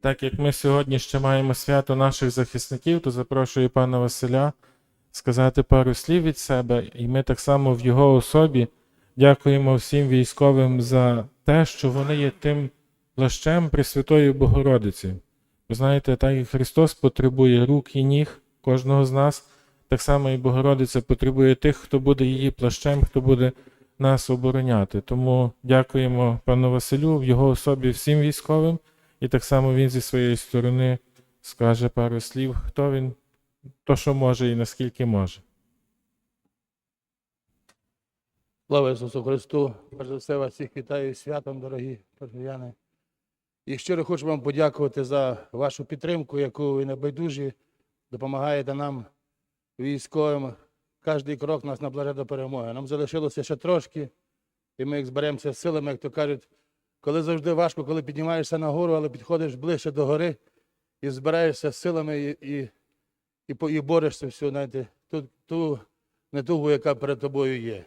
Так як ми сьогодні ще маємо свято наших захисників, то запрошую пана Василя сказати пару слів від себе, і ми так само в його особі дякуємо всім військовим за те, що вони є тим плащем Пресвятої Богородиці. Ви знаєте, так як Христос потребує рук і ніг кожного з нас, так само і Богородиця потребує тих, хто буде її плащем, хто буде нас обороняти. Тому дякуємо пану Василю в його особі всім військовим, і так само він зі своєї сторони скаже пару слів, хто він, то що може і наскільки може. Слава Ісусу Христу! Перш за все вас всіх вітаю святом, дорогі парафіяни. І щиро хочу вам подякувати за вашу підтримку, яку ви небайдужі допомагаєте нам, військовим. Кожний крок нас наближає до перемоги. Нам залишилося ще трошки, і ми як зберемося силами, як то кажуть, коли завжди важко, коли піднімаєшся на гору, але підходиш ближче до гори і збираєшся силами і, і, і, і борешся всю, знаєте, ту, ту недугу, яка перед тобою є.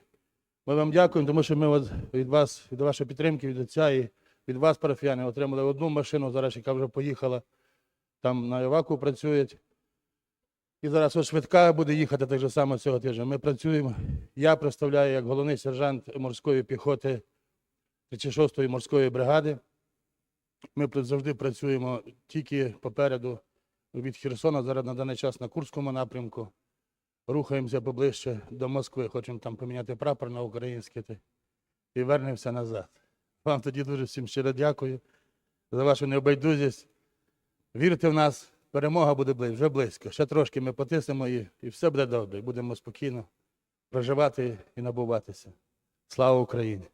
Ми вам дякуємо, тому що ми от від вас, від вашої підтримки, від отця і від вас, парафіяни, отримали одну машину, зараз яка вже поїхала, там на Іваку працюють. І зараз ось швидка буде їхати так само цього тижня. Ми працюємо. Я представляю як головний сержант морської піхоти 36-ї морської бригади. Ми завжди працюємо тільки попереду від Херсона, зараз на даний час на Курському напрямку. Рухаємося поближче до Москви, хочемо там поміняти прапор на український і вернемося назад. Вам тоді дуже всім щиро дякую за вашу небайдужість. Вірте в нас, перемога буде близько, вже близько. Ще трошки ми потиснемо і, і все буде добре. Будемо спокійно проживати і набуватися. Слава Україні!